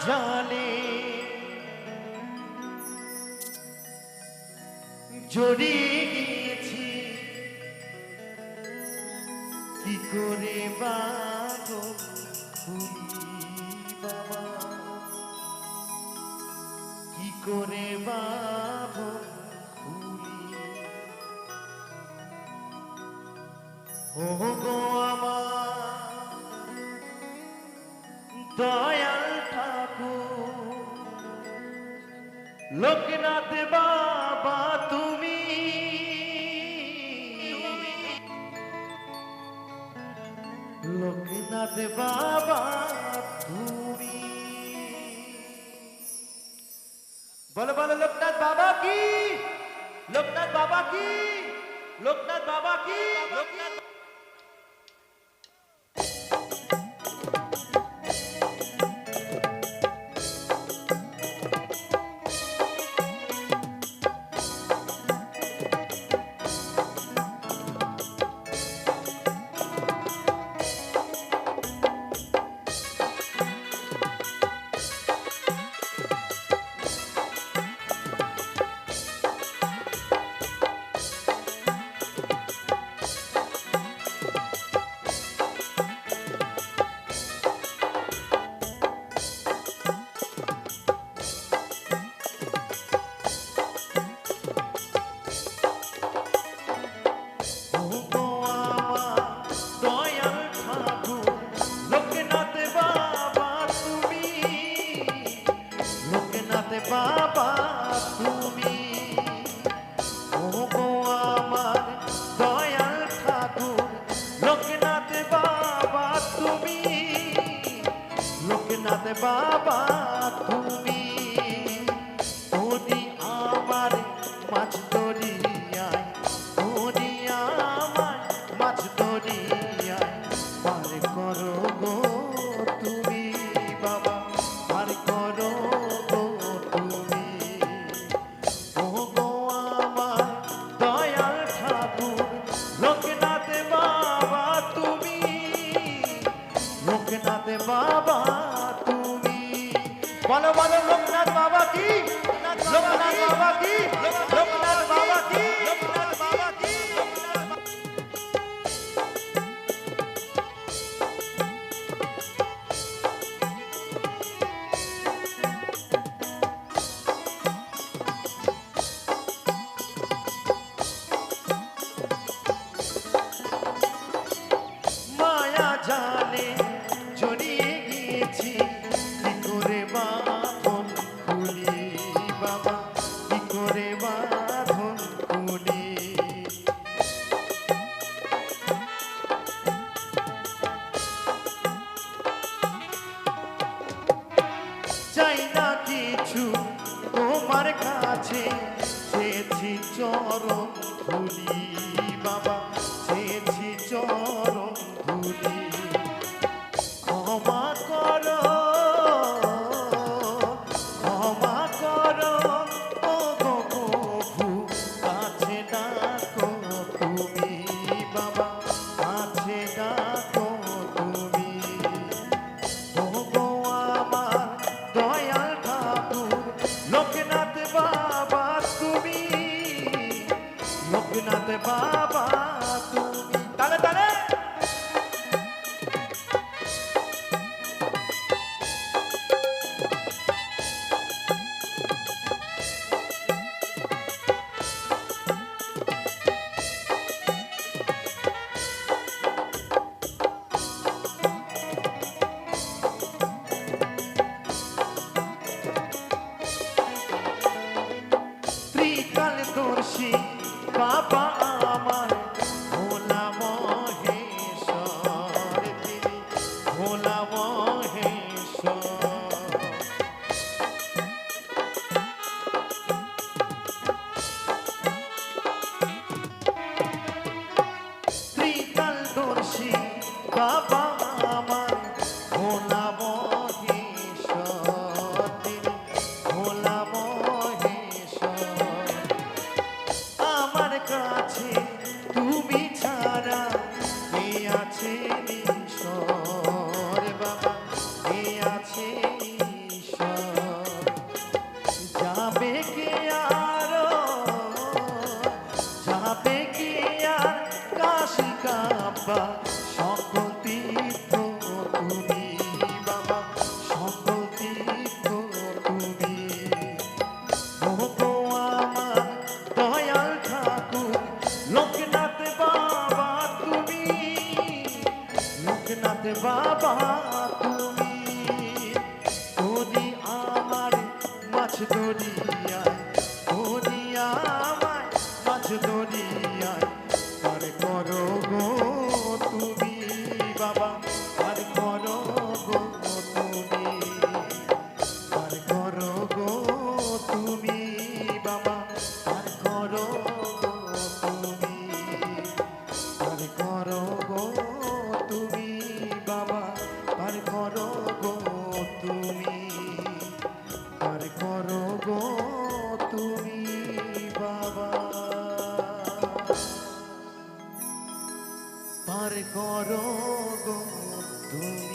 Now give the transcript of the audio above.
জানে। জড়িয়ে গিয়েছি। কি করে বা বাবা? কি করে বাঁধো ও গো আমার লোকনাথ বাবা তুমি। লোকনাথ বাবা তুমি। বলো বলো লোকনাথ বাবা কি? লোকনাথ বাবা কি? লোকনাথ বাবা কি? লোকনাথ চাঁদ বাবা তুমি লোকনাথ বাবা কি লোকনাথ বাবা কি লোকনাথ কাছে চরণ রে বাবা তুমি তালে তালে। she papa. মাছ দরিয়ায় করো তুমি।